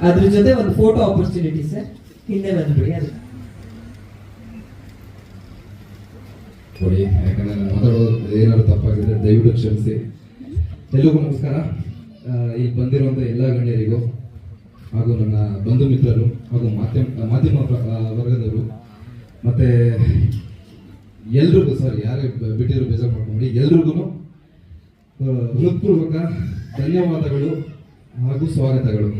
ಅದ್ರ ಜೊತೆ ಒಂದು ಫೋಟೋ ಆಪರ್ಚುನಿಟಿ ಸರ್ ಹಿಂದೆ ಬಂದ್ಬಿಡಿ ಏನಾದ್ರು ತಪ್ಪಾಗಿದ್ರೆ ದಯವಿಟ್ಟು ಕ್ಷಮಿಸಿ. ಎಲ್ಲರಿಗೂ ನಮಸ್ಕಾರ. ಇಲ್ಲಿ ಬಂದಿರುವಂಥ ಎಲ್ಲ ಗಣ್ಯರಿಗೂ ಹಾಗೂ ನನ್ನ ಬಂಧು ಮಿತ್ರರು ಹಾಗೂ ಮಾಧ್ಯಮ ಮಾಧ್ಯಮ ವರ್ಗದವರು, ಮತ್ತೆ ಎಲ್ರಿಗೂ ಸರ್ ಯಾರೇ ಬಿಟ್ಟಿರೋ ಬಿಟ್ಟಿದ್ರು ಬೇಜಾರು ಮಾಡ್ಕೊಂಡು ಎಲ್ರಿಗೂ ಹೃತ್ಪೂರ್ವಕ ಧನ್ಯವಾದಗಳು ಹಾಗೂ ಸ್ವಾಗತಗಳು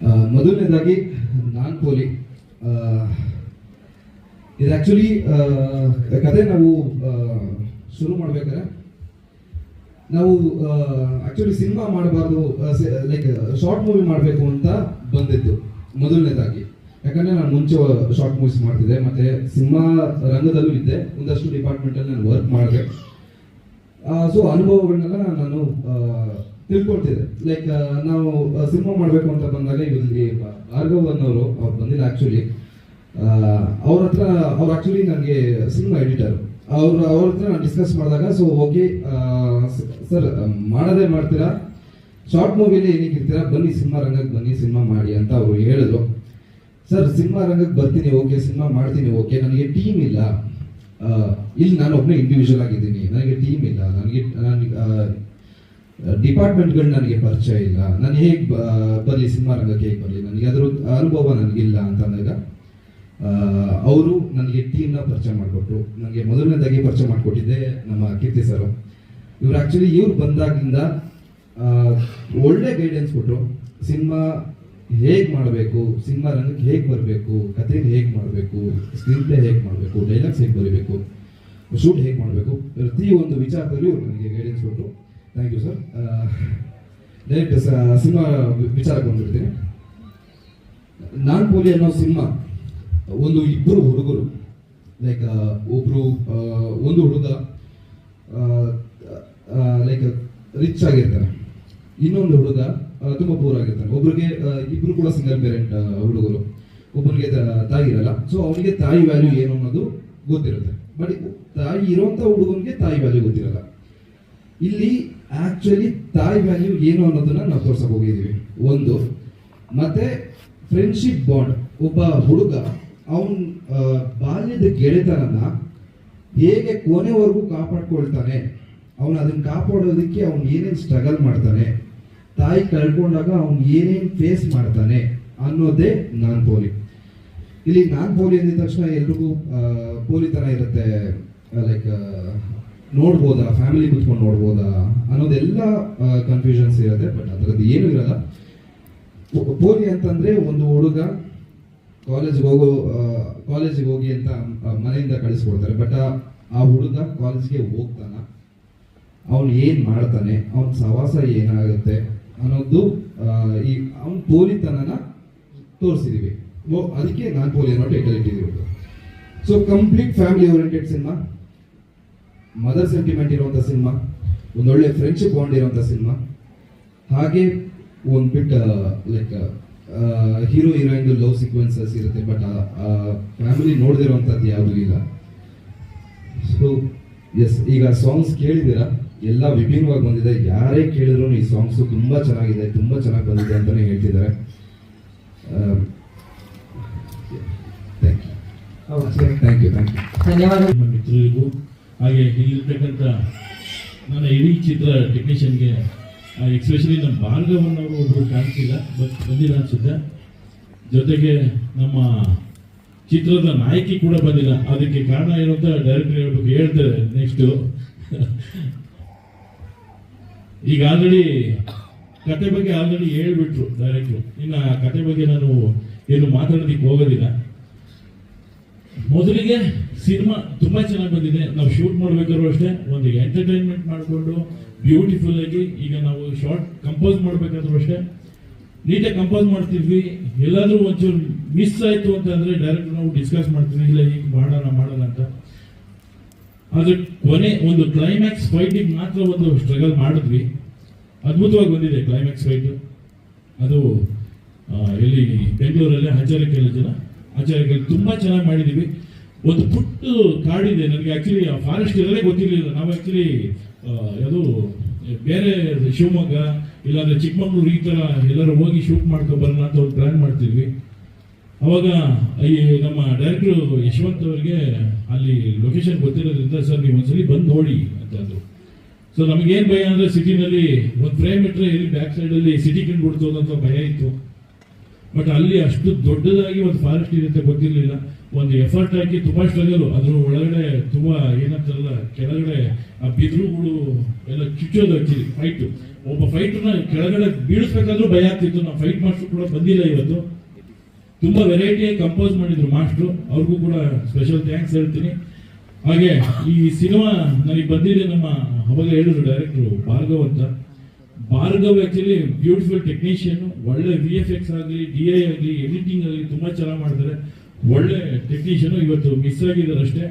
ಆ, ಮೊದಲನೇದಾಗಿ ನಾನ್ ಕೋಲಿ ಇದು ಆಕ್ಚುಲಿ ಕತೆ ನಾವು ಶುರು ಮಾಡ್ಬೇಕಾದ್ರೆ, ನಾವು ಆಕ್ಚುಲಿ ಸಿನಿಮಾ ಮಾಡಬಾರ್ದು ಲೈಕ್ ಶಾರ್ಟ್ ಮೂವಿ ಮಾಡಬೇಕು ಅಂತ ಬಂದಿದ್ದು ಮೊದಲನೇದಾಗಿ. ಯಾಕಂದ್ರೆ ನಾನು ಮುಂಚೆ ಶಾರ್ಟ್ ಮೂವೀಸ್ ಮಾಡ್ತಿದ್ದೆ, ಮತ್ತೆ ಸಿನಿಮಾ ರಂಗದಲ್ಲೂ ಇದ್ದೆ, ಒಂದಷ್ಟು ಡಿಪಾರ್ಟ್ಮೆಂಟಲ್ಲಿ ನಾನು ವರ್ಕ್ ಮಾಡಿದೆ. ಸೊ ಅನುಭವಗಳನ್ನೆಲ್ಲ ನಾನು ಆ, ತಿಳ್ಕೊಳ್ತಿದ್ದೆ ಲೈಕ್ ನಾವು ಸಿನಿಮಾ ಮಾಡಬೇಕು ಅಂತ ಬಂದಾಗ ಇಲ್ಲಿ ಭಾರ್ಗವ್ ಅನ್ನೋರು ಅವ್ರು ಬಂದಿಲ್ಲ ಆ್ಯಕ್ಚುಲಿ ಅವ್ರ ಹತ್ರ ಅವ್ರು ಆ್ಯಕ್ಚುಲಿ ನನಗೆ ಸಿನಿಮಾ ಎಡಿಟರ್ ಅವ್ರು ಅವ್ರ ಹತ್ರ ನಾನು ಡಿಸ್ಕಸ್ ಮಾಡಿದಾಗ ಸೊ ಓಕೆ ಸರ್ ಮಾಡೋದೇ ಮಾಡ್ತೀರಾ? ಶಾರ್ಟ್ ಮೂವಿಲಿ ಏನಕ್ಕೆ ಇರ್ತೀರಾ? ಬನ್ನಿ ಸಿನಿಮಾ ರಂಗಕ್ಕೆ ಬನ್ನಿ ಸಿನಿಮಾ ಮಾಡಿ ಅಂತ ಅವರು ಹೇಳಿದ್ರು. ಸರ್ ಸಿನಿಮಾ ರಂಗಕ್ಕೆ ಬರ್ತೀನಿ ಓಕೆ ಸಿನಿಮಾ ಮಾಡ್ತೀನಿ ಓಕೆ ನನಗೆ ಟೀಮ್ ಇಲ್ಲ. ಇಲ್ಲಿ ನಾನು ಒಬ್ಬನೇ ಇಂಡಿವಿಜುವಲ್ ಆಗಿದ್ದೀನಿ. ನನಗೆ ಟೀಮ್ ಇಲ್ಲ. ನನಗೆ ನನಗೆ ಡಿಪಾರ್ಟ್ಮೆಂಟ್ಗಳು ನನಗೆ ಪರಿಚಯ ಇಲ್ಲ. ನಾನು ಹೇಗೆ ಬರಲಿ, ಸಿನಿಮಾ ರಂಗಕ್ಕೆ ಹೇಗೆ ಬರಲಿ, ನನಗೆ ಅದ್ರ ಅನುಭವ ನನಗಿಲ್ಲ ಅಂತ ಅಂದಾಗ ಅವರು ನನಗೆ ಟೀಮ್ನ ಪರಿಚಯ ಮಾಡಿಕೊಟ್ರು. ನನಗೆ ಮೊದಲನೇದಾಗಿ ಪರಿಚಯ ಮಾಡಿಕೊಟ್ಟಿದ್ದೆ ನಮ್ಮ ಕೀರ್ತಿ ಸರ್. ಇವ್ರು ಆ್ಯಕ್ಚುಲಿ ಇವ್ರು ಬಂದಾಗಿಂದ ಒಳ್ಳೆ ಗೈಡೆನ್ಸ್ ಕೊಟ್ಟರು ಸಿನಿಮಾ ಹೇಗೆ ಮಾಡಬೇಕು, ಸಿನಿಮಾ ರಂಗಕ್ಕೆ ಹೇಗೆ ಬರಬೇಕು, ಕಥೆನ ಹೇಗೆ ಮಾಡಬೇಕು ಸ್ಕ್ರೀನ್ ಪ್ಲೇ ಹೇಗೆ ಮಾಡಬೇಕು ಡೈಲಾಗ್ಸ್ ಹೇಗೆ ಬರೀಬೇಕು ಶೂಟ್ ಹೇಗೆ ಮಾಡಬೇಕು, ಪ್ರತಿಯೊಂದು ವಿಚಾರದಲ್ಲಿ ಇವ್ರು ನನಗೆ ಗೈಡೆನ್ಸ್ ಕೊಟ್ಟರು thank you sir direct cinema ವಿಚಾರಕ್ಕೆ ಬಂದ್ಬಿಡ್ತೀನಿ. ನಾನ್ ಪೋಲಿ ಅನ್ನೋ ಸಿನಿಮಾ, ಒಂದು ಇಬ್ಬರು ಹುಡುಗರು ಲೈಕ್ ಒಬ್ಬರು ಒಂದು ಹುಡುಗ ಲೈಕ್ ರಿಚ್ ಆಗಿರ್ತಾನೆ ಇನ್ನೊಂದು ಹುಡುಗ ತುಂಬ ಪೂರ್ ಆಗಿರ್ತಾನೆ ಒಬ್ರಿಗೆ ಇಬ್ಬರು ಕೂಡ ಸಿಂಗಲ್ ಪೇರೆಂಟ್ ಹುಡುಗರು. ಒಬ್ಬರಿಗೆ ತಾಯಿ ಇರಲ್ಲ. ಸೊ ಅವನಿಗೆ ತಾಯಿ ವ್ಯಾಲ್ಯೂ ಏನು ಅನ್ನೋದು ಗೊತ್ತಿರುತ್ತೆ. ಬಟ್ ತಾಯಿ ಇರೋಂಥ ಹುಡುಗನಿಗೆ ತಾಯಿ ವ್ಯಾಲ್ಯೂ ಗೊತ್ತಿರಲ್ಲ. ಇಲ್ಲಿ ಆಕ್ಚುಲಿ ತಾಯಿ ವ್ಯಾಲ್ಯೂ ಏನು ಅನ್ನೋದನ್ನ ನಾವು ತೋರ್ಸಕ್ ಹೋಗಿದೀವಿ ಒಂದು, ಮತ್ತೆ ಫ್ರೆಂಡ್ಶಿಪ್ ಬಾಂಡ್ ಒಬ್ಬ ಹುಡುಗ, ಅವನ್ ಬಾಲ್ಯದ ಗೆಳೆತನನ ಹೇಗೆ ಕೊನೆವರೆಗೂ ಕಾಪಾಡ್ಕೊಳ್ತಾನೆ, ಅವನು ಅದನ್ನ ಕಾಪಾಡೋದಕ್ಕೆ ಅವನು ಏನೇನು ಸ್ಟ್ರಗಲ್ ಮಾಡ್ತಾನೆ, ತಾಯಿ ಕಳ್ಕೊಂಡಾಗ ಅವ್ನು ಏನೇನು ಫೇಸ್ ಮಾಡ್ತಾನೆ ಅನ್ನೋದೇ ನಾನ್ ಪೋಲಿ. ಇಲ್ಲಿ ನಾನ್ ಪೋಲಿ ಅಂದಿದ ತಕ್ಷಣ ಎಲ್ರಿಗೂ ಪೋಲಿ ಥರ ಇರುತ್ತೆ ಲೈಕ್ ನೋಡ್ಬೋದಾ? ಫ್ಯಾಮಿಲಿ ಕುತ್ಕೊಂಡು ನೋಡ್ಬೋದಾ? ಅನ್ನೋದೆಲ್ಲ ಕನ್ಫ್ಯೂಷನ್ಸ್ ಇರುತ್ತೆ ಬಟ್ ಅದರದ್ದು ಏನು ಇರಲ್ಲ. ಪೋಲಿ ಅಂತಂದ್ರೆ ಒಂದು ಹುಡುಗ ಕಾಲೇಜ್ಗೆ ಹೋಗೋ ಕಾಲೇಜಿಗೆ ಹೋಗಿ ಅಂತ ಮನೆಯಿಂದ ಕಳಿಸ್ಕೊಡ್ತಾರೆ. ಬಟ್ ಆ ಹುಡುಗ ಕಾಲೇಜ್ಗೆ ಹೋಗ್ತಾನ. ಅವನು ಏನು ಮಾಡ್ತಾನೆ? ಅವನ ಸವಾಸ ಏನಾಗುತ್ತೆ? ಅನ್ನೋದು ಈ, ಅವನ ಪೋಲಿತನನ ತೋರಿಸಿದೀವಿ. ಅದಕ್ಕೆ ನಾನು ಪೋಲಿ ಅನ್ನೋ ಟೈಟಲ್ ಇಟ್ಟಿದ್ದೀವಿ. So complete family oriented cinema mother sentiment ಇರುವಂತ ಸಿನಿಮಾ ಒಂದೊಳ್ಳೆ ಫ್ರೆಂಡ್ಶಿಪ್ ಬಾಂಡ್ ಇರುವಂತ ಸಿನಿಮಾ ಹಾಗೆ ಒಂದ್ bit like hero heroine love sequences ಇರುತ್ತೆ ಬಟ್ ಫ್ಯಾಮಿಲಿ ನೋಡದಿರುವಂತದ್ದು ಯಾವುದೂ ಇಲ್ಲ. ಸೊ ಎಸ್ ಈಗ ಸಾಂಗ್ಸ್ ಕೇಳಿದಿರಾ ಎಲ್ಲ ವಿಭಿನ್ನವಾಗಿ ಬಂದಿದೆ. ಯಾರೇ ಕೇಳಿದ್ರು ಈ ಸಾಂಗ್ಸ್ ತುಂಬಾ ಚೆನ್ನಾಗಿದೆ ತುಂಬಾ ಚೆನ್ನಾಗಿ ಬಂದಿದೆ ಅಂತಾನೆ ಹೇಳ್ತಿದ್ದಾರೆ. Thank you thank you thank you ಧನ್ಯವಾದ. ನಿಮ್ಮ ಮಿತ್ರರಿಗೂ ಹಾಗೆ ಇಲ್ಲಿರ್ತಕ್ಕಂಥ ನನ್ನ ಇಡೀ ಚಿತ್ರ ಟೆಕ್ನಿಷಿಯನ್ಗೆ ಎಕ್ಸ್ಪೆಷಲಿ ನಮ್ಮ ಭಾರ್ಗವನ್ನವರು ಒಬ್ಬರು ಕಾಣಿಸಿಲ್ಲ ಬಟ್ ಬಂದಿಲ್ಲ ಅನಿಸುತ್ತೆ. ಜೊತೆಗೆ ನಮ್ಮ ಚಿತ್ರದ ನಾಯಕಿ ಕೂಡ ಬಂದಿಲ್ಲ. ಅದಕ್ಕೆ ಕಾರಣ ಏನು ಅಂತ ಡೈರೆಕ್ಟರ್ ಹೇಳ್ಬೇಕು, ಹೇಳ್ತಾರೆ ನೆಕ್ಸ್ಟು ಈಗ ಆಲ್ರೆಡಿ ಕತೆ ಬಗ್ಗೆ ಆಲ್ರೆಡಿ ಹೇಳ್ಬಿಟ್ರು ಡೈರೆಕ್ಟ್ರು ಇನ್ನು ಆ ಕತೆ ಬಗ್ಗೆ ನಾನು ಏನು ಮಾತಾಡೋದಕ್ಕೆ ಹೋಗೋದಿಲ್ಲ. ಮೊದಲಿಗೆ ಸಿನಿಮಾ ತುಂಬಾ ಚೆನ್ನಾಗಿ ಬಂದಿದೆ. ನಾವು ಶೂಟ್ ಮಾಡಬೇಕಾದ್ರೂ ಅಷ್ಟೇ, ಒಂದು ಎಂಟರ್ಟೈನ್ಮೆಂಟ್ ಮಾಡಿಕೊಂಡು ಬ್ಯೂಟಿಫುಲ್ ಆಗಿ ಈಗ ನಾವು ಶಾರ್ಟ್ ಕಂಪೋಸ್ ಮಾಡ್ಬೇಕಾದ್ರೂ ಅಷ್ಟೇ ನೀಟಾಗಿ ಕಂಪೋಸ್ ಮಾಡ್ತಿದ್ವಿ. ಎಲ್ಲಾದರೂ ಒಂಚೂರು ಮಿಸ್ ಆಯ್ತು ಅಂತಂದ್ರೆ ಡೈರೆಕ್ಟ್ ನಾವು ಡಿಸ್ಕಸ್ ಮಾಡ್ತೀವಿ. ಇಲ್ಲ ಈಗ ಮಾಡೋಣ ಮಾಡೋಣ ಅಂತ. ಆದರೆ ಕೊನೆ ಒಂದು ಕ್ಲೈಮ್ಯಾಕ್ಸ್ ಫೈಟಿಗೆ ಮಾತ್ರ ಒಂದು ಸ್ಟ್ರಗಲ್ ಮಾಡಿದ್ವಿ. ಅದ್ಭುತವಾಗಿ ಬಂದಿದೆ ಕ್ಲೈಮ್ಯಾಕ್ಸ್ ಫೈಟು ಅದು ಇಲ್ಲಿ ಬೆಂಗಳೂರಲ್ಲಿ ಆಚಾರ್ಯ ಜನ ಆಚಾರ್ಯ ತುಂಬಾ ಚೆನ್ನಾಗಿ ಮಾಡಿದೀವಿ. ಒಂದು ಪುಟ್ಟ ಕಾಡಿದೆ. ನನಗೆ ಆಕ್ಚುಲಿ ಫಾರೆಸ್ಟ್ ಇರೋದೇ ಗೊತ್ತಿರಲಿಲ್ಲ. ನಾವು ಆ್ಯಕ್ಚುಲಿ ಅದು ಬೇರೆ ಶಿವಮೊಗ್ಗ, ಇಲ್ಲಾಂದ್ರೆ ಚಿಕ್ಕಮಗಳೂರು ಈ ತರ ಎಲ್ಲರೂ ಹೋಗಿ ಶೂಟ್ ಮಾಡ್ಕೊ ಬರೋಣ ಅಂತ ಒಂದು ಪ್ಲಾನ್ ಮಾಡ್ತಿದ್ವಿ. ಅವಾಗ ಈ ನಮ್ಮ ಡೈರೆಕ್ಟರ್ ಯಶವಂತ್ ಅವರಿಗೆ ಅಲ್ಲಿ ಲೊಕೇಶನ್ ಗೊತ್ತಿರೋದ್ರಿಂದ ಸರ್ ನೀವು ಒಂದ್ಸಲಿ ಬಂದು ನೋಡಿ ಅಂತ ಅಂದ್ರು ಸೊ ನಮಗೇನು ಭಯ ಅಂದ್ರೆ ಸಿಟಿನಲ್ಲಿ ಒಂದು ಫ್ರೇಮ್ ಇಟ್ಟರೆ ಇಲ್ಲಿ ಬ್ಯಾಕ್ ಸೈಡ್ ಅಲ್ಲಿ ಸಿಟಿ ಕಂಡುಬಿಡ್ತು ಅಂತ ಭಯ ಇತ್ತು. ಬಟ್ ಅಲ್ಲಿ ಅಷ್ಟು ದೊಡ್ಡದಾಗಿ ಒಂದು ಫಾರೆಸ್ಟ್ ಇರುತ್ತೆ ಗೊತ್ತಿರಲಿಲ್ಲ. ಒಂದು ಎಫರ್ಟ್ ಹಾಕಿ ತುಂಬಾ ಸ್ಟ್ರಗಲ್ ಅದ್ರ ಒಳಗಡೆ ತುಂಬಾ ಏನಂತಾರಲ್ಲ, ಕೆಳಗಡೆ ಆ ಬಿದ್ರುಗಳು ಎಲ್ಲ ಚುಚ್ಚೋದು ಆಕ್ಚುಲಿ ಫೈಟ್ ಒಬ್ಬ ಫೈಟರ್ನ ಕೆಳಗಡೆ ಬೀಳಿಸ್ಬೇಕಾದ್ರೂ ಭಯ ಆಗ್ತಿತ್ತು. ನಾವು ಫೈಟ್ ಮಾಸ್ಟರ್ ಕೂಡ ಬಂದಿಲ್ಲ ಇವತ್ತು. ತುಂಬಾ ವೆರೈಟಿಯಾಗಿ ಕಂಪೋಸ್ ಮಾಡಿದ್ರು ಮಾಸ್ಟ್ರು ಅವ್ರಿಗೂ ಕೂಡ ಸ್ಪೆಷಲ್ ಥ್ಯಾಂಕ್ಸ್ ಹೇಳ್ತೀನಿ. ಹಾಗೆ ಈ ಸಿನಿಮಾ ನನಗೆ ಬಂದಿದೆ ನಮ್ಮ ಅವಾಗ ಹೇಳಿದ್ರು ಡೈರೆಕ್ಟ್ರು ಭಾರ್ಗವ್ ಅಂತ. ಭಾರ್ಗವ್ ಆಕ್ಚುಲಿ ಬ್ಯೂಟಿಫುಲ್ ಟೆಕ್ನಿಷಿಯನ್ ಒಳ್ಳೆ ವಿ ಎಫ್ ಎಕ್ಸ್ ಆಗಲಿ ಡಿ ಐ ಆಗಲಿ ಎಡಿಟಿಂಗ್ ಆಗಲಿ ತುಂಬಾ ಚೆನ್ನಾಗಿ ಮಾಡ್ತಾರೆ. ಒಳ್ಳೆ ಟೆಕ್ನಿಷಿಯನ್ ಇವತ್ತು ಮಿಸ್ ಆಗಿದ್ದಾರೆ ಅಷ್ಟೇ.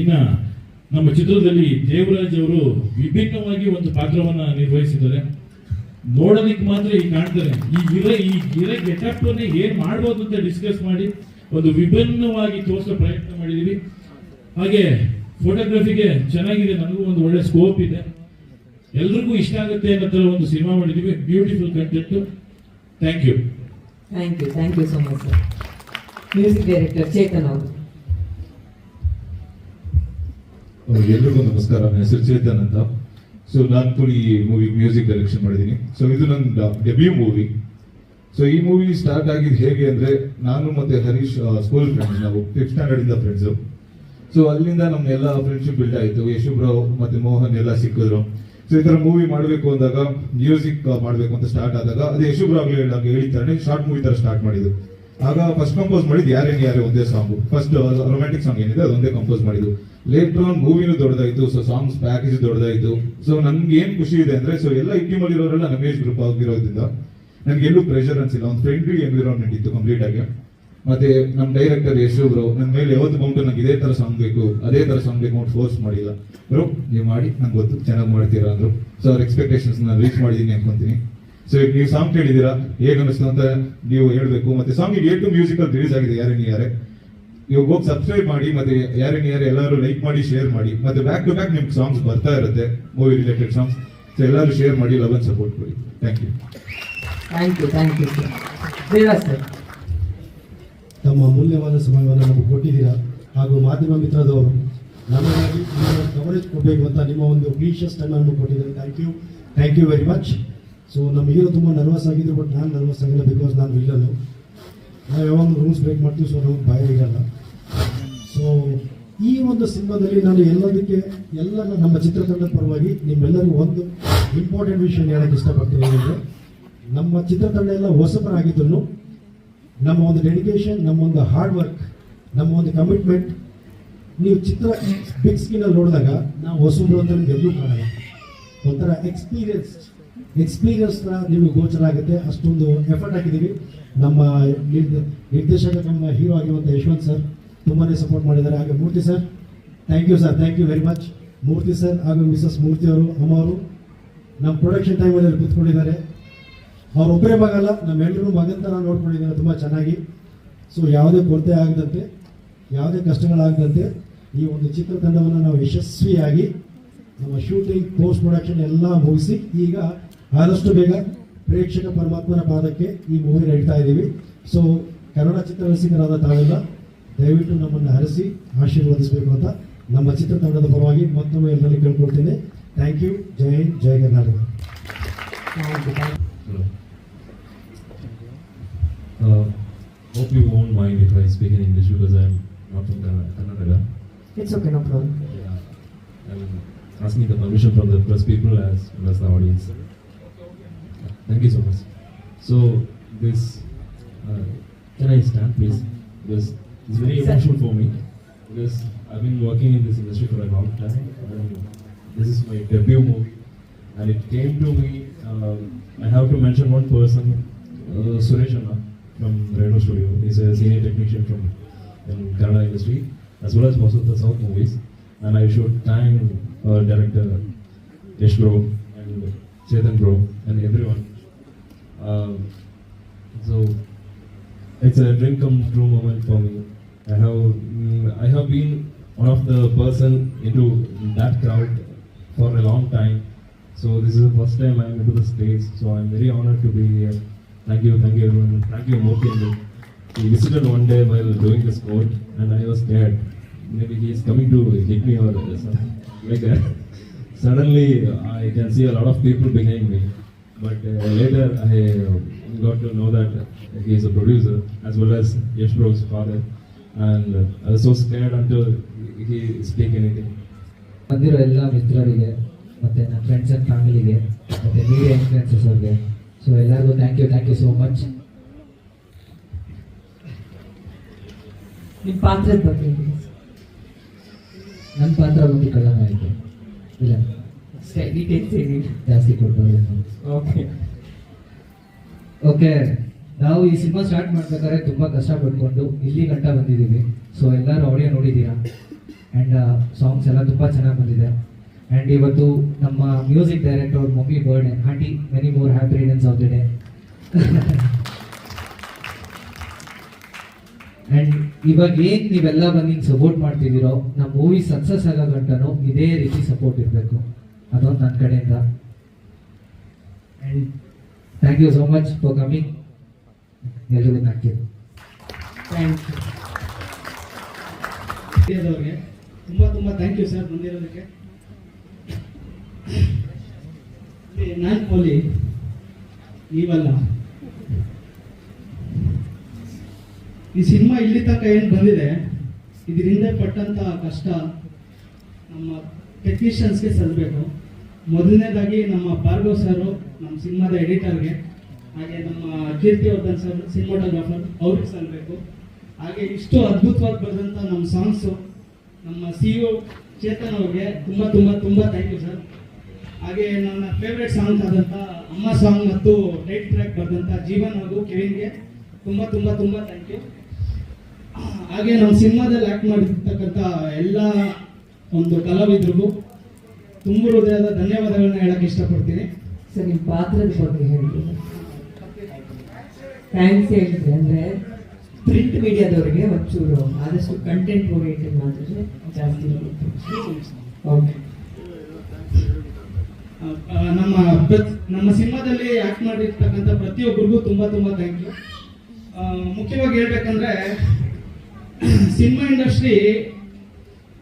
ಇನ್ನ ನಮ್ಮ ಚಿತ್ರದಲ್ಲಿ ದೇವರಾಜ್ ಅವರು ವಿಭಿನ್ನವಾಗಿ ಒಂದು ಪಾತ್ರವನ್ನ ನಿರ್ವಹಿಸಿದ್ದಾರೆ. ನೋಡೋದಕ್ಕೆ ಮಾತ್ರ ಈಗ ಕಾಣ್ತಾರೆ. ಈ ಗಿರೆ ಈ ಗಿರೆ ಗೆಟಪ್ ಏನ್ ಮಾಡ್ಬೋದು ಅಂತ ಡಿಸ್ಕಸ್ ಮಾಡಿ ಒಂದು ವಿಭಿನ್ನವಾಗಿ ತೋರಿಸೋ ಪ್ರಯತ್ನ ಮಾಡಿದೀವಿ. ಹಾಗೆ ಫೋಟೋಗ್ರಫಿಗೆ ಚೆನ್ನಾಗಿದೆ, ನನಗೂ ಒಂದು ಒಳ್ಳೆ ಸ್ಕೋಪ್ ಇದೆ. ಎಲ್ರಿಗೂ ಇಷ್ಟ ಆಗುತ್ತೆ ಅನ್ನೋ ಥರ ಒಂದು ಸಿನಿಮಾ ಮಾಡಿದೀವಿ. Beautiful content thank you thank you thank you so much sir music director Chetan ಅವರು ಎಲ್ರಿಗೂ ನಮಸ್ಕಾರ. ನನ್ನ ಹೆಸರು ಚೇತನ್ ಅಂತ. ಸೊ ನಾನು ಕೂಡ ಈ ಮೂವಿ ಮ್ಯೂಸಿಕ್ ಡೈರೆಕ್ಷನ್ ಮಾಡಿದ್ದೀನಿ. ಸೊ ಇದು ನನ್ನ ಡೆಬ್ಯೂ ಮೂವಿ ಸೊ ಈ ಮೂವಿ ಸ್ಟಾರ್ಟ್ ಆಗಿದ್ದು ಹೇಗೆ ಅಂದರೆ, ನಾನು ಮತ್ತು ಹರೀಶ್ ಸ್ಕೂಲ್ ಫ್ರೆಂಡ್ಸ್ ನಾವು ಫಿಫ್ತ್ ಸ್ಟ್ಯಾಂಡರ್ಡಿಂದ ಫ್ರೆಂಡ್ಸು ಸೊ ಅಲ್ಲಿಂದ ನಮ್ಮ ಎಲ್ಲ ಫ್ರೆಂಡ್ಶಿಪ್ ಬಿಲ್ಡ್ ಆಯಿತು. ಯಶುಬ್ರಾವ್ ಮತ್ತು ಮೋಹನ್ ಎಲ್ಲ ಸಿಕ್ಕಿದ್ರು. ಸೊ ಈ ಥರ ಮೂವಿ ಮಾಡಬೇಕು ಅಂದಾಗ ಮ್ಯೂಸಿಕ್ ಮಾಡಬೇಕು ಅಂತ ಸ್ಟಾರ್ಟ್ ಆದಾಗ, ಅದು ಯಶುಬ್ರಾವ್ ಹೇಳಿದ ಹೇಳಿದ್ದಾನೆ ಶಾರ್ಟ್ ಮೂವಿ ಥರ ಸ್ಟಾರ್ಟ್ ಮಾಡಿದ್ದು. ಆಗ ಫಸ್ಟ್ ಕಂಪೋಸ್ ಮಾಡಿದ್ದು ಯಾರೇನು, ಯಾರೇ, ಒಂದೇ ಸಾಂಗ್ ಫಸ್ಟ್ ರೊಮ್ಯಾಂಟಿಕ್ ಸಾಂಗ್ ಏನಿದೆ, ಅದೊಂದೇ ಕಂಪೋಸ್ ಮಾಡಿದ್ದು. ಲೇಟ್ ಆನ್ ಮೂವಿನೂ ದೊಡ್ಡದಾಯಿತು ಸೊ ಸಾಂಗ್ಸ್ ಪ್ಯಾಕೇಜ್ ದೊಡ್ಡದಾಯಿತು. ಸೊ ನನ್ಗೆ ಏನು ಖುಷಿ ಇದೆ ಅಂದ್ರೆ ಸೊ ಎಲ್ಲ ಟೀಮಲ್ಲಿ ಇರೋರೆಲ್ಲ ನಮ್ಮ ಏಜ್ ಗ್ರೂಪ್ ಆಗಿರೋದ್ರಿಂದ ನನಗೆ ಎಲ್ಲೂ ಪ್ರೆಷರ್ ಅನ್ಸಿಲ್ಲ. ಒಂದು ಫ್ರೆಂಡ್ಲಿ ಎನ್ವಿರಾನ್ಮೆಂಟ್ ಇತ್ತು ಕಂಪ್ಲೀಟ್ ಆಗಿ. ಮತ್ತೆ ನಮ್ಮ ಡೈರೆಕ್ಟರ್ ಯಶು ಬ್ರೋ ನನ್ನ ಮೇಲೆ ಯಾವತ್ತು ಬಂದು ನಂಗೆ ಇದೇ ತರ ಸಾಂಗ್ ಬೇಕು, ಅದೇ ತರ ಸಾಂಗ್ ಬೇಕು ಅಂತ ಫೋರ್ಸ್ ಮಾಡಿಲ್ಲ. ಬ್ರೋ ನೀವು ಮಾಡಿ, ನಂಗೆ ಗೊತ್ತು, ಚೆನ್ನಾಗಿ ಮಾಡ್ತೀರಾ ಅಂದ್ರು. ಸೊ ಅವ್ರ ಎಕ್ಸ್ಪೆಕ್ಟೇಷನ್ಸ್ ನಾನು ರೀಚ್ ಮಾಡಿದ್ದೀನಿ ಅನ್ಕೊಂತೀನಿ. ಸೊ ಈಗ ನೀವು ಸಾಂಗ್ ಕೇಳಿದ್ದೀರಾ ಹೇಗನ್ನಿಸ್ತು ಅಂತ ನೀವು ಹೇಳಬೇಕು. ಮತ್ತೆ ಸಾಂಗ್ ಈಗ ಟು ಮ್ಯೂಸಿಕಲ್ ರಿಲೀಸ್ ಆಗಿದೆ ಯಾರೇ ಯಾರೇ. ಇವಾಗ ಹೋಗಿ ಸಬ್ಸ್ಕ್ರೈಬ್ ಮಾಡಿ ಮತ್ತೆ ಯಾರೇ ಯಾರು ಎಲ್ಲರೂ ಲೈಕ್ ಮಾಡಿ ಶೇರ್ ಮಾಡಿ. ಮತ್ತೆ ಬ್ಯಾಕ್ ಟು ಬ್ಯಾಕ್ ನಿಮ್ಗೆ ಸಾಂಗ್ಸ್ ಬರ್ತಾ ಇರುತ್ತೆ ಮೂವಿ ರಿಲೇಟೆಡ್ ಸಾಂಗ್ಸ್ ಸೊ ಎಲ್ಲರೂ ಶೇರ್ ಮಾಡಿ ಲವ್ ಅಂಡ್ ಸಪೋರ್ಟ್ ಕೊಡಿ. Thank you thank you thank you sir ತಮ್ಮ ಅಮೂಲ್ಯವಾದ ಸಮಯವನ್ನು ನಮಗೆ ಕೊಟ್ಟಿದ್ದೀರಾ. ಹಾಗೂ ಮಾಧ್ಯಮ ಮಿತ್ರದವರು ನಮಗಾಗಿ ಕವರೇಜ್ ಕೊಡಬೇಕು ಅಂತ ನಿಮ್ಮ ಒಂದು ಪ್ರೀಷಿಯಸ್ ಟೈಮ್ ಅನ್ನು ಕೊಟ್ಟಿದ್ದಾರೆ. Thank you thank you very much so ನಮ್ಮ ಹೀರೋ ತುಂಬ ನರ್ವಸ್ ಆಗಿದ್ರು ಬಟ್ ನಾನು ನರ್ವಸ್ ಆಗಿಲ್ಲ ಬಿಕಾಸ್ ನಾನು ವಿಲ್ಲನು ನಾವು ಯಾವಾಗ ರೂಲ್ಸ್ ಬ್ರೇಕ್ ಮಾಡ್ತೀವಿ ಸೊ ನಮಗೆ ಭಯ ಇರಲ್ಲ. ಸೊ ಈ ಒಂದು ಸಿನಿಮಾದಲ್ಲಿ ನಾನು ಎಲ್ಲದಕ್ಕೆ ಎಲ್ಲ ನಮ್ಮ ಚಿತ್ರತಂಡದ ಪರವಾಗಿ ನಿಮ್ಮೆಲ್ಲರಿಗೂ ಒಂದು ಇಂಪಾರ್ಟೆಂಟ್ ವಿಷಯ ಹೇಳಕ್ಕೆ ಇಷ್ಟಪಡ್ತೀನಿ ಅಂದರೆ, ನಮ್ಮ ಚಿತ್ರತಂಡ ಎಲ್ಲ ಹೊಸಬರಾಗಿದ್ರು ನಮ್ಮ ಒಂದು ಡೆಡಿಕೇಶನ್ ನಮ್ಮ ಒಂದು ಹಾರ್ಡ್ ವರ್ಕ್ ನಮ್ಮ ಒಂದು ಕಮಿಟ್ಮೆಂಟ್ ನೀವು ಚಿತ್ರ ಬಿಗ್ ಸ್ಕ್ರೀನಲ್ಲಿ ನೋಡಿದಾಗ ನಾವು ಹೊಸಬ್ರು ಅಂತ ನಿಮ್ಗೆ ಎಲ್ಲೂ ಕಾಣಲ್ಲ. ಒಂಥರ ಎಕ್ಸ್ಪೀರಿಯನ್ಸ್ ಎಕ್ಸ್ಪೀರಿಯನ್ಸ್ ನಿಮಗೆ ಗೋಚರ ಆಗುತ್ತೆ ಅಷ್ಟೊಂದು ಎಫರ್ಟ್ ಹಾಕಿದ್ದೀವಿ ನಮ್ಮ ನಿರ್ದ- ನಿರ್ದೇಶಕ, ನಮ್ಮ ಹೀರೋ ಆಗಿರುವಂಥ ಯಶವಂತ್ ಸರ್ ತುಂಬಾ ಸಪೋರ್ಟ್ ಮಾಡಿದ್ದಾರೆ. ಹಾಗೆ Murthy sir thank you sir thank you very much Murthy sir ಹಾಗೂ ಮಿಸಸ್ ಮೂರ್ತಿ ಅವರು, ಅಮ್ಮ ಅವರು, ನಮ್ಮ ಪ್ರೊಡಕ್ಷನ್ ಟೈಮಲ್ಲಿ ಕೂತ್ಕೊಂಡಿದ್ದಾರೆ. ಅವರೊಬ್ಬರೇ ಮಗಲ್ಲ ನಮ್ಮೆಲ್ಲರೂ ಮಗಂತ ನಾನು ನೋಡ್ಕೊಂಡಿದ್ದಾರೆ. ತುಂಬ ಚೆನ್ನಾಗಿ. ಸೊ ಯಾವುದೇ ಕೊರತೆ ಆಗದಂತೆ, ಯಾವುದೇ ಕಷ್ಟಗಳಾಗದಂತೆ ಈ ಒಂದು ಚಿತ್ರತಂಡವನ್ನು ನಾವು ಯಶಸ್ವಿಯಾಗಿ ನಮ್ಮ ಶೂಟಿಂಗ್ ಪೋಸ್ಟ್ ಪ್ರೊಡಕ್ಷನ್ ಎಲ್ಲ ಮುಗಿಸಿ ಈಗ ಆದಷ್ಟು ಬೇಗ ಪ್ರೇಕ್ಷಕ ಪರಮಾತ್ಮನ ಪಾದಕ್ಕೆ ಈ ಮೂವಿನ ಹೇಳ್ತಾ ಇದ್ದೀವಿ ಸೊ ಕನ್ನಡ ಚಿತ್ರರಸಿಕರಾದ ತಾವೆಲ್ಲ ದಯವಿಟ್ಟು ನಮ್ಮನ್ನು ಹರಿಸಿ ಆಶೀರ್ವದಿಸಬೇಕು ಅಂತ ನಮ್ಮ ಚಿತ್ರತಂಡದ ಪರವಾಗಿ ಮತ್ತೊಮ್ಮೆ ಎಲ್ಲರಲ್ಲಿ ಕೇಳ್ಕೊಳ್ತೀನಿ thank you Jai Hind Jai Karnataka thank you thank you own hope you won't mind if I speak in English because I'm not from Karna- Karnataka. It's okay no problem Yeah. I'm asking the permission from the press people as well as the audience. Thank you so much. So this, uh, can I stand please? Because it's very emotional for me because I've been working in this industry for a long time. And this is my debut movie, and it came to me. Um, I have to mention one person, uh, Suresh Anna from Radio Studio. He's a senior technician from in Kannada industry as well as most of the South movies. And I should thank uh, director Yash Bro and Chetan Bro and everyone. Um, so it's a dream come true moment for me. I have mm, I have been one of the person into that crowd for a long time, So this is the first time I am into the stage. So I'm very honored to be here. Thank you, thank you everyone. Thank you, Murthy. He visited one day while doing the sport, and I was scared. Maybe he is coming to hit me or something like that. Suddenly, I can see a lot of people behind me. But uh, later, I uh, got to know that he is a producer as well as Yash father. And uh, I was so scared until he speak anything. ಬಂದಿರೋ ಎಲ್ಲ ಮಿತ್ರರಿಗೆ ಮತ್ತು ನನ್ನ friends and ಫ್ಯಾಮಿಲಿಗೆ ಮತ್ತು media influences ಅವ್ರಿಗೆ so ಎಲ್ಲರಿಗೂ thank you thank you so much ನಿಮ್ಮ ಪಾತ್ರದ ಬಗ್ಗೆ. ನನ್ನ ಪಾತ್ರ ಬಂದು ಕಳ್ಳನಾಯಿತು ಇಲ್ಲ ಡೀಟೇಲ್ಸ್ ಹೇಳಿ ಜಾಸ್ತಿ ಕೊಡ್ಬೋದು ಓಕೆ ಓಕೆ ನಾವು ಈ ಸಿನಿಮಾ ಸ್ಟಾರ್ಟ್ ಮಾಡ್ಬೇಕಾದ್ರೆ ತುಂಬ ಕಷ್ಟಪಟ್ಕೊಂಡು ಇಲ್ಲಿ ಗಂಟ ಬಂದಿದ್ದೀವಿ. ಸೊ ಎಲ್ಲರೂ ಆಡಿಯೋ ನೋಡಿದ್ದೀರಾ? ಆ್ಯಂಡ್ ಸಾಂಗ್ಸ್ ಎಲ್ಲ ತುಂಬ ಚೆನ್ನಾಗಿ ಬಂದಿದೆ. ಆ್ಯಂಡ್ ಇವತ್ತು ನಮ್ಮ music director mummy birthday aunty many more happy returns of the day and ಇವಾಗ ಏನು ನೀವೆಲ್ಲ ಬಂದು ಸಪೋರ್ಟ್ ಮಾಡ್ತಿದ್ದೀರೋ ನಮ್ಮ ಮೂವಿ ಸಕ್ಸಸ್ ಆಗೋ ಗಂಟನೂ ಇದೇ ರೀತಿ ಸಪೋರ್ಟ್ ಇರಬೇಕು. ಅದೊಂದು ನನ್ನ ಕಡೆಯಿಂದ. And thank you so much for coming ಎಲ್ರಿಗೂ ಥ್ಯಾಂಕ್ ಯು ಥ್ಯಾಂಕ್ ಯು ತುಂಬ ತುಂಬ ಥ್ಯಾಂಕ್ ಯು ಸರ್ ಬಂದಿರೋದಕ್ಕೆ. ನಾನು ಕೊಹ್ಲಿ ನೀವಲ್ಲ. ಈ ಸಿನಿಮಾ ಇಲ್ಲಿ ತನಕ ಏನು ಬಂದಿದೆ ಇದರಿಂದ ಪಟ್ಟಂತ ಕಷ್ಟ ನಮ್ಮ ಟೆಕ್ನಿಷಿಯನ್ಸ್ಗೆ ಸಲ್ಲಬೇಕು ಮೊದಲನೇದಾಗಿ ನಮ್ಮ ಭಾರ್ಗವ್ ಸರು, ನಮ್ಮ ಸಿನಿಮಾದ ಎಡಿಟರ್ಗೆ, ಹಾಗೆ ನಮ್ಮ ಕೀರ್ತಿವರ್ಧನ್ ಸರ್, ಸಿನಿಮಾಟೋಗ್ರಾಫರ್, ಅವ್ರಿಗೆ ಸಲ್ಲಬೇಕು ಹಾಗೆ ಇಷ್ಟು ಅದ್ಭುತವಾಗಿ ಬರೆದಂಥ ನಮ್ಮ ಸಾಂಗ್ಸು, ನಮ್ಮ ಸಿ ಯು ಚೇತನ್ ಅವ್ರಿಗೆ ತುಂಬ ತುಂಬ ತುಂಬ ಥ್ಯಾಂಕ್ ಯು ಸರ್ ಹಾಗೆ ನನ್ನ ಫೇವ್ರೆಟ್ ಸಾಂಗ್ ಆದಂಥ ಅಮ್ಮ ಸಾಂಗ್ ಮತ್ತು ಟೈಟ್ ಟ್ರ್ಯಾಕ್ ಬರೆದಂಥ ಜೀವನ್ ಹಾಗೂ ಕೆವಿನ್ಗೆ ತುಂಬ ತುಂಬ ತುಂಬ ಥ್ಯಾಂಕ್ ಯು ಹಾಗೆ ನಮ್ಮ ಸಿನಿಮಾದಲ್ಲಿ ಆ್ಯಕ್ಟ್ ಮಾಡಿರ್ತಕ್ಕಂಥ ಎಲ್ಲ ಒಂದು ಕಲಾವಿದರಿಗೂ ತುಂಬ ಹೃದಯದ ಧನ್ಯವಾದಗಳನ್ನ ಹೇಳಕ್ಕೆ ಇಷ್ಟಪಡ್ತೀನಿ. ಸರ್ ನಿಮ್ಮ ಪಾತ್ರದ ಬಗ್ಗೆ ಹೇಳಿ. ಥ್ಯಾಂಕ್ಸ್ ಹೇಳಿದ್ರೆ ಅಂದರೆ ಪ್ರಿಂಟ್ ಮೀಡಿಯಾದವರಿಗೆ ಒಂಚೂರು ಆದಷ್ಟು ಕಂಟೆಂಟ್ ಓರಿಯೆಂಟೆಡ್ ಮಾಡಿದ್ರೆ ಜಾಸ್ತಿ ಓಕೆ ನಮ್ಮ ನಮ್ಮ ಸಿನಿಮಾದಲ್ಲಿ ಆಕ್ಟ್ ಮಾಡಿರ್ತಕ್ಕಂಥ ಪ್ರತಿಯೊಬ್ಬರಿಗೂ ತುಂಬಾ ತುಂಬಾ ಥ್ಯಾಂಕ್ ಯು ಮುಖ್ಯವಾಗಿ ಹೇಳ್ಬೇಕಂದ್ರೆ ಸಿನಿಮಾ ಇಂಡಸ್ಟ್ರಿ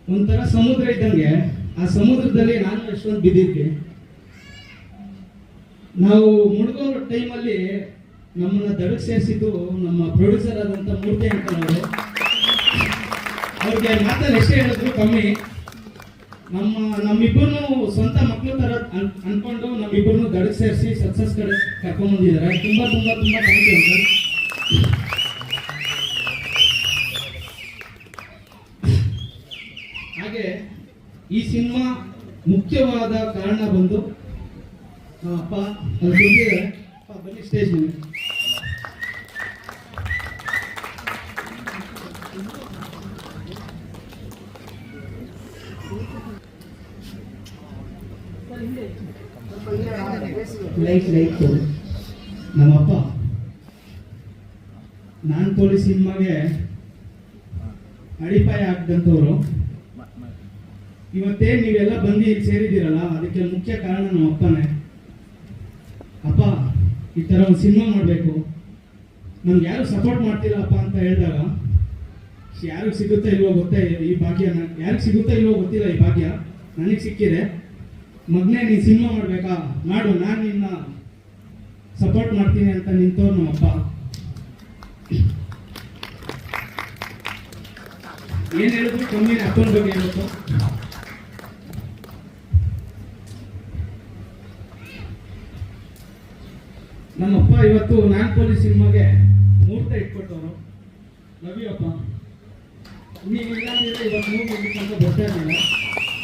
ಒಂಥರ ಸಮುದ್ರ ಇದ್ದಂಗೆ ಆ ಸಮುದ್ರದಲ್ಲಿ ನಾನು ಎಷ್ಟೊಂದು ಬಿದ್ದಿದ್ದೆ. ನಾವು ಮುಳುಗೋ ಟೈಮಲ್ಲಿ ನಮ್ಮನ್ನ ದಡಕ್ಕೆ ಸೇರಿಸಿದ್ದು ನಮ್ಮ ಪ್ರೊಡ್ಯೂಸರ್ ಆದಂಥ ಮೂರ್ತಿ ಅಂತ ಅವರು. ಅವ್ರಿಗೆ ಮಾತಲ್ಲಿ ಎಷ್ಟೇ ಹೇಳಿದ್ರು ಕಮ್ಮಿ. ನಮ್ಮ ನಮ್ಮಿಬ್ಬರನ್ನು ಸ್ವಂತ ಮಕ್ಕಳು ತರ ಅನ್- ಅನ್ಕೊಂಡು ನಮ್ಮಿಬ್ಬರನ್ನು ದಡಕ್ಕೆ ಸೇರಿಸಿ ಸಕ್ಸಸ್ ಕಡೆ ಕರ್ಕೊಂಡ್ಬಂದಿದ್ದಾರೆ ತುಂಬ, ತುಂಬಾ ತುಂಬಾ ಥ್ಯಾಂಕ್ ಯು ಅಂಕಲ್ ಈ ಸಿನಿಮಾ ಮುಖ್ಯವಾದ ಕಾರಣ ಬಂದು ಅಪ್ಪ ಅಪ್ಪ, ಬನ್ನಿ ಸ್ಟೇಜ್ ಮೇಲೆ ಲೈಟ್ ಲೈಟ್ ನಮ್ಮಪ್ಪ ನಾನ್ ಪೊಲೀಸ್ ಸಿನಿಮಾಗೆ ಅಡಿಪಾಯ ಹಾಕ್ದಂಥವ್ರು ಇವತ್ತೇನ್ ನೀವೆಲ್ಲ ಬಂದು ಇಲ್ಲಿ ಸೇರಿದ್ದೀರಲ್ಲ, ಅದಕ್ಕೆ ಮುಖ್ಯ ಕಾರಣ ನಮ್ಮ ಅಪ್ಪನೇ. ಅಪ್ಪ, ಈ ಥರ ಒಂದು ಸಿನಿಮಾ ಮಾಡಬೇಕು. ನಮ್ಗೆ ಯಾರು ಸಪೋರ್ಟ್ ಮಾಡ್ತಿಲ್ಲಪ್ಪ ಅಂತ ಹೇಳಿದಾಗ, ಯಾರಿಗೆ ಸಿಗುತ್ತಾ ಇಲ್ವೋ ಗೊತ್ತೇ ಈ ಭಾಗ್ಯ ಯಾರಿಗೆ ಸಿಗುತ್ತಾ ಇಲ್ವೋ ಗೊತ್ತಿಲ್ಲ ಈ ಭಾಗ್ಯ, ನನಗೆ ಸಿಕ್ಕಿದೆ. ಮಗನೇ ನೀನು ಸಿನಿಮಾ ಮಾಡಬೇಕಾ? ಮಾಡು, ನಾನು ನಿನ್ನ ಸಪೋರ್ಟ್ ಮಾಡ್ತೀನಿ ಅಂತ ನಿಂತವ್ರು ನಮ್ಮಪ್ಪ ಏನು ಹೇಳಿದ್ರು? ಕಮ್ಮಿ, ಅಪ್ಪನ ಬಗ್ಗೆ ಹೇಳ್ಬೇಕು. ನಮ್ಮಪ್ಪ ಇವತ್ತು ನಾನ್ ಪೊಲೀಸ್ ಸಿನಿಮಾಗೆ ಮುಹೂರ್ತ ಇಟ್ಕೊಟ್ಟವರು. ಲವ್ಯಪ್ಪ ಯು ಅಪ್ಪ ನೀವು ಇಲ್ಲಾಂದಿದ್ರೆ ಇವತ್ತು ಮೂರು ತನಕ ಬರ್ತಾ ಇರಲಿಲ್ಲ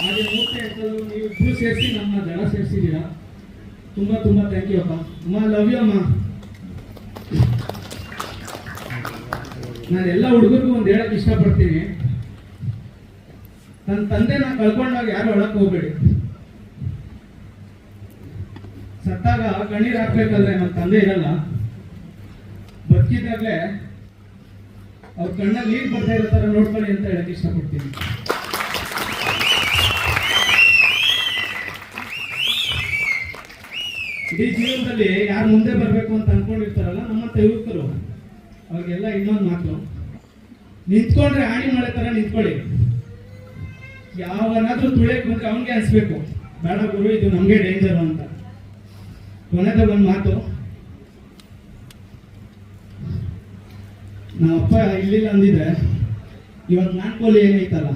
ಹಾಗೆ ಮೂರ್ತ ಇಟ್ಕೊಂಡು ನೀವು ಫುಲ್ ಸೇರಿಸಿ ನಮ್ಮ ದಳ ಸೇರಿಸಿದ್ದೀರಾ? ತುಂಬ ತುಂಬಾ ಥ್ಯಾಂಕ್ ಯು ಅಪ್ಪ. ಅಮ್ಮ ಲವ್ ಯು ಅಮ್ಮ. ನಾನು ಎಲ್ಲ ಹುಡುಗರಿಗೂ ಒಂದು ಹೇಳಕ್ ಇಷ್ಟಪಡ್ತೀನಿ. ನನ್ನ ತಂದೆನ ಕಳ್ಕೊಂಡಾಗ ಯಾರು ಒಳಕ್ ಹೋಗ್ಬೇಡಿ. ಸತ್ತಾಗ ಕಣ್ಣೀರ್ ಹಾಕ್ಬೇಕಾದ್ರೆ ನನ್ನ ತಂದೆ ಇರಲ್ಲ. ಬದುಕಿದಾಗ್ಲೇ ಅವ್ರ ಕಣ್ಣಲ್ಲಿ ನೀರು ಬರ್ತಾ ಇರೋ ತರ ನೋಡ್ಕೊಳ್ಳಿ ಅಂತ ಹೇಳಕ್ ಇಷ್ಟಪಡ್ತೀನಿ. ಇಡೀ ಜೀವನದಲ್ಲಿ ಯಾರು ಮುಂದೆ ಬರಬೇಕು ಅಂತ ಅನ್ಕೊಂಡಿರ್ತಾರಲ್ಲ ನಮ್ಮಂತ ಯುವಕರು ಅವ್ರಿಗೆಲ್ಲ ಇನ್ನೊಂದು ಮಾತು. ನಿಂತ್ಕೊಂಡ್ರೆ ಹಾನಿ ಮಳೆ ತರ ನಿಂತ್ಕೊಳ್ಳಿ. ಯಾವನಾದ್ರೂ ತುಳಿಯಕ್ ಬಂದ್ರೆ ಅವನಿಗೆ ಅನ್ಸ್ಬೇಕು. ಬೇಡ ಗುರು, ಇದು ನಮ್ಗೆ ಡೇಂಜರ್ ಅಂತ. ಕೊನೆದ ಒಂದು ಮಾತು. ನಮ್ಮ ಅಪ್ಪ ಇಲ್ಲಿಲ್ಲ ಅಂದಿದ್ರೆ ಇವತ್ತು ನಾನ್ ಕೋಲಿ ಏನೈತಲ್ಲ?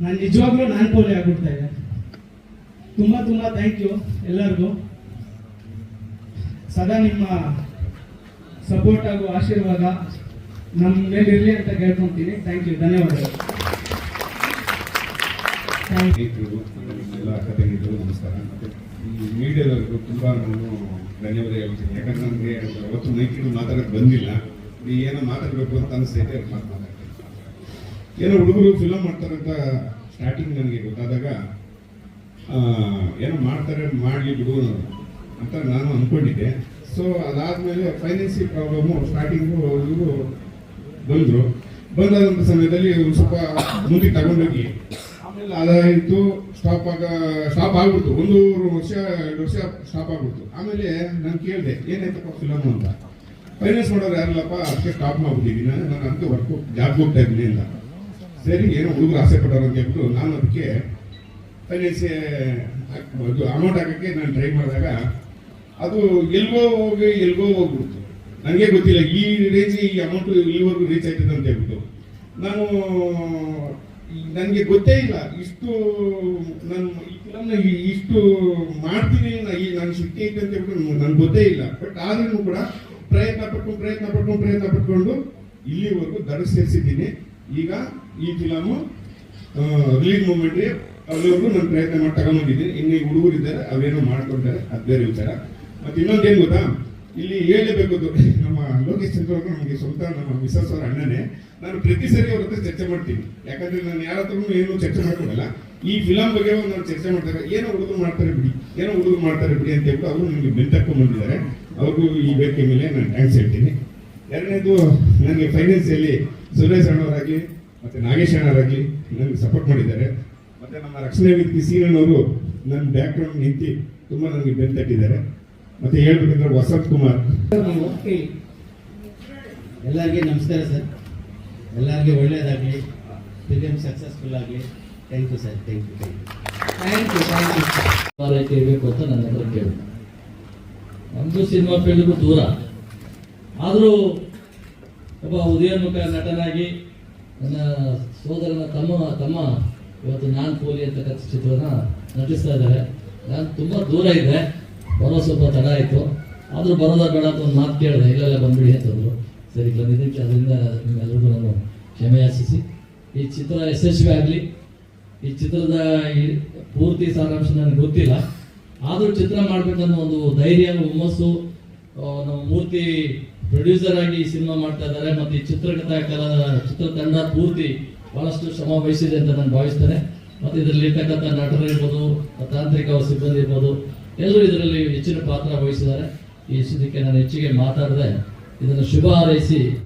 ನಾನು ನಿಜವಾಗ್ಲೂ ನಾನ್ ಕೋಲಿ ಆಗ್ಬಿಡ್ತಾ ಇದೆ ತುಂಬಾ ತುಂಬಾ ಥ್ಯಾಂಕ್ ಯು ಎಲ್ಲರಿಗೂ. ಸದಾ ನಿಮ್ಮ ಸಪೋರ್ಟ್ ಹಾಗೂ ಆಶೀರ್ವಾದ ನಮ್ಮ ಮೇಲೆ ಇರಲಿ ಅಂತ ಕೇಳ್ಕೊಂತೀನಿ. ಥ್ಯಾಂಕ್ ಯು ಧನ್ಯವಾದಗಳು. ಸ್ನೇಹಿತರು ಎಲ್ಲ ತಂಗಿದ್ರು ನಮಸ್ಕಾರ. ಮತ್ತೆ ಈ ಮೀಡಿಯಾದವ್ರಿಗೂ ತುಂಬ ನಾನು ಧನ್ಯವಾದ ಹೇಳ್ತೀನಿ. ಯಾಕಂದ್ರೆ ನನಗೆ ಅವತ್ತು ಮೈಕಿಗಳು ಮಾತಾಡೋಕ್ಕೆ ಬಂದಿಲ್ಲ. ನೀ ಏನೋ ಮಾತಾಡಬೇಕು ಅಂತ ಅನಿಸ್ತೈತೆ ಮಾತು ಮಾತಾಡ್ತೀನಿ ಏನೋ ಹುಡುಗರು ಫಿಲಮ್ ಮಾಡ್ತಾರಂತ ಸ್ಟಾರ್ಟಿಂಗ್ ನನಗೆ ಗೊತ್ತಾದಾಗ ಏನೋ ಮಾಡ್ತಾರೆ ಮಾಡಲಿ ಬಿಡು ಅಂತ ನಾನು ಅಂದ್ಕೊಂಡಿದ್ದೆ ಸೊ ಅದಾದಮೇಲೆ ಫೈನಾನ್ಸಿ ಪ್ರಾಬ್ಲಮ್ಮು ಸ್ಟಾರ್ಟಿಂಗು ಇವರು ಬಂದರು. ಬಂದಾದಂಥ ಸಮಯದಲ್ಲಿ ಸ್ವಲ್ಪ ಮುಂದೆ ತಗೊಂಡೋಗಿ ಆಮೇಲೆ ಅದಾಯಿತು ಸ್ಟಾಪ್ ಆಗ ಸ್ಟಾಪ್ ಆಗ್ಬಿಡ್ತು. ಒಂದೂವರೆ ವರ್ಷ, ಎರಡು ವರ್ಷ ಸ್ಟಾಪ್ ಆಗ್ಬಿಡ್ತು. ಆಮೇಲೆ ನಾನು ಕೇಳಿದೆ, ಏನಾಯ್ತಪ್ಪ ಫಿಲಮ್ ಅಂತ. ಫೈನಾನ್ಸ್ ಮಾಡೋರು ಯಾರಲ್ಲಪ್ಪ, ಅದಕ್ಕೆ ಸ್ಟಾಪ್ ಮಾಡ್ಬಿಟ್ಟಿದ್ದೀನಿ. ನಾನು ಅದಕ್ಕೆ ವರ್ಕ್ ಜಾಬ್ ಹೋಗ್ತಾ ಇದ್ದೀನಿ ಇಲ್ಲ ಸರಿ, ಏನೋ ಹುಡುಗರು ಆಸೆ ಪಟ್ಟವ್ರು ಅಂತ ಹೇಳ್ಬಿಟ್ಟು ನಾನು ಅದಕ್ಕೆ ಫೈನಾನ್ಸ್ ಇದು ಅಮೌಂಟ್ ಹಾಕೋಕ್ಕೆ ನಾನು ಟ್ರೈ ಮಾಡಿದಾಗ ಅದು ಎಲ್ಗೋ ಹೋಗಿ, ಎಲ್ಗೋ ಹೋಗ್ಬಿಡ್ತು. ನನಗೆ ಗೊತ್ತಿಲ್ಲ, ಈ ರೇಂಜ್ ಈ ಅಮೌಂಟು ಇಲ್ಲಿವರೆಗೂ ರೀಚ್ ಆಯ್ತದೆ ಅಂತ ಹೇಳ್ಬಿಟ್ಟು. ನಾನು ನನಗೆ ಗೊತ್ತೇ ಇಲ್ಲ. ಇಷ್ಟು ನಾನು ಈ ಫಿಲಮ್ನ ಇಷ್ಟು ಮಾಡ್ತೀನಿ ನಾನು ಐತೆ ಅಂತ ಹೇಳ್ಬಿಟ್ಟು ನನ್ಗೆ ಗೊತ್ತೇ ಇಲ್ಲ. ಬಟ್ ಆದ್ರೂ ಕೂಡ ಪ್ರಯತ್ನ ಪಟ್ಕೊಂಡು ಪ್ರಯತ್ನ ಪಟ್ಕೊಂಡು ಪ್ರಯತ್ನ ಪಟ್ಕೊಂಡು ಇಲ್ಲಿವರೆಗೂ ದಡ ಸೇರಿಸಿದ್ದೀನಿ. ಈಗ ಈ ಫಿಲಮು ರಿಲೀಸ್ ಮೂಮೆಂಟ್ ಅಲ್ಲಿವರೆಗೂ ನಾನು ಪ್ರಯತ್ನ ಮಾಡಿ ತಗೊಂಡಿದ್ದೀನಿ ಇನ್ನು ಹುಡುಗರು ಇದ್ದಾರೆ ಅವೇನೋ ಮಾಡ್ಕೊಂಡಿದ್ದಾರೆ ಅದು ಬೇರೆ ವಿಚಾರ ಮತ್ತೆ ಇನ್ನೊಂದೇನು ಗೊತ್ತಾ? ಇಲ್ಲಿ ಹೇಳಬೇಕು ನಮ್ಮ ಲೋಕೇಶ್ ಚಂದ್ರ ನಮಗೆ ಸ್ವಂತ ನಮ್ಮ ಮಿಸಸ್ ಅವರ ಅಣ್ಣನೇ. ನಾನು ಪ್ರತಿ ಸರಿ ಅವ್ರ ಹತ್ರ ಚರ್ಚೆ ಮಾಡ್ತೀನಿ. ಯಾಕಂದ್ರೆ ನಾನು ಯಾರ ಹತ್ರನೂ ಏನು ಚರ್ಚೆ ಮಾಡ್ಕೊಡಲ್ಲ ಈ ಫಿಲಂ ಬಗ್ಗೆ ನಾನು ಚರ್ಚೆ ಮಾಡ್ತಾರೆ ಏನೋ ಹುಡುಗರು ಮಾಡ್ತಾರೆ ಬಿಡಿ, ಏನೋ ಹುಡುಗರು ಮಾಡ್ತಾರೆ ಬಿಡಿ ಅಂತ ಹೇಳ್ಬಿಟ್ಟು ಅವರು ನನಗೆ ಬೆಂತಕ್ಕೊಂಡು ಬಂದಿದ್ದಾರೆ. ಅವ್ರಿಗೂ ಈ ಬೇಕೆ ಮೇಲೆ ನಾನು ಥ್ಯಾಂಕ್ಸ್ ಹೇಳ್ತೀನಿ. ಎರಡನೇದು, ನನಗೆ ಫೈನಾನ್ಸಿಯಲ್ಲಿ ಸುರೇಶ್ ಅಣ್ಣವರಾಗಲಿ ಮತ್ತೆ ನಾಗೇಶ್ ಅಣ್ಣವರಾಗಲಿ ನನಗೆ ಸಪೋರ್ಟ್ ಮಾಡಿದ್ದಾರೆ. ಮತ್ತೆ ನಮ್ಮ ರಕ್ಷಣೆ ವ್ಯಕ್ತಿ ಸೀನಣ್ಣವರು ನನ್ನ ಬ್ಯಾಕ್ ಗ್ರೌಂಡ್ ನಿಂತು ತುಂಬ ನನಗೆ ಬೆನ್ ತಟ್ಟಿದ್ದಾರೆ ಮತ್ತೆ ಹೇಳ್ಬೇಕಂದ್ರೆ ವಸಂತ್ ಕುಮಾರ್. ನೀವು ಹೇಳಿ ಎಲ್ಲರಿಗೆ ನಮಸ್ಕಾರ ಸರ್. ಎಲ್ಲರಿಗೆ ಒಳ್ಳೆಯದಾಗಲಿ ಫಿಲಿಮ್ ಸಕ್ಸಸ್ಫುಲ್ ಆಗಲಿ. Thank you sir thank you thank you thank you thank you ಆರೈಕೆ ಇರಬೇಕು ಅಂತ ನನ್ನ ಹತ್ರ ಕೇಳಿ. ನಮ್ಮದು ಸಿನಿಮಾ ಫೀಲ್ಡ್ಗೂ ದೂರ. ಆದರೂ ಒಬ್ಬ ಉದಯೋನ್ಮುಖ ನಟನಾಗಿ ನನ್ನ ಸೋದರನ ತಮ್ಮ ತಮ್ಮ ಇವತ್ತು ನಾನ್ ಪೋಲಿ ಅಂತಕ್ಕಂಥ ಚಿತ್ರನ ನಟಿಸ್ತಾ ಇದ್ದಾರೆ. ನಾನು ತುಂಬ ದೂರ ಇದ್ದೆ. ಬರೋ ಸ್ವಲ್ಪ ತಡ ಆಯಿತು. ಆದರೂ ಬರೋದ ಬೇಡ ಅಂತ ಒಂದು ಮಾತು ಕೇಳಿದೆ. ಇಲ್ಲೆಲ್ಲ, ಬಂದ್ಬಿಡಿ ಅಂತಂದರು ಸರಿ, ಬಂದಿದ್ದಕ್ಕೆ ಅದರಿಂದ ನಿಮ್ಮೆಲ್ಲರಿಗೂ ನಾನು ಕ್ಷಮೆಯಾಚಿಸಿ ಈ ಚಿತ್ರ ಯಶಸ್ವಿ ಆಗಲಿ. ಈ ಚಿತ್ರದ ಈ ಪೂರ್ತಿ ಸಾರಾಂಶ ನನಗೆ ಗೊತ್ತಿಲ್ಲ. ಆದರೂ ಚಿತ್ರ ಮಾಡಬೇಕನ್ನೋ ಒಂದು ಧೈರ್ಯ, ಹುಮ್ಮಸ್ಸು ನಮ್ಮ ಮೂರ್ತಿ ಪ್ರೊಡ್ಯೂಸರ್ ಆಗಿ ಈ ಸಿನಿಮಾ ಮಾಡ್ತಾ ಇದ್ದಾರೆ. ಮತ್ತು ಈ ಚಿತ್ರಕಥಾ ಕಲಾ ಚಿತ್ರತಂಡ ಪೂರ್ತಿ ಭಾಳಷ್ಟು ಶ್ರಮ ವಹಿಸಿದೆ ಅಂತ ನಾನು ಭಾವಿಸ್ತೇನೆ. ಮತ್ತು ಇದರಲ್ಲಿ ಇರ್ತಕ್ಕಂಥ ನಟರು ಇರ್ಬೋದು ತಾಂತ್ರಿಕ ಸಿಬ್ಬಂದಿ ಇರ್ಬೋದು ಎಲ್ಲರೂ ಇದರಲ್ಲಿ ಹೆಚ್ಚಿನ ಪಾತ್ರ ವಹಿಸಿದ್ದಾರೆ. ಈ ಸಿದ್ಧಕ್ಕೆ ನಾನು ಹೆಚ್ಚಿಗೆ ಮಾತಾಡಿದೆ ಇದನ್ನು ಶುಭ ಹಾರೈಸಿ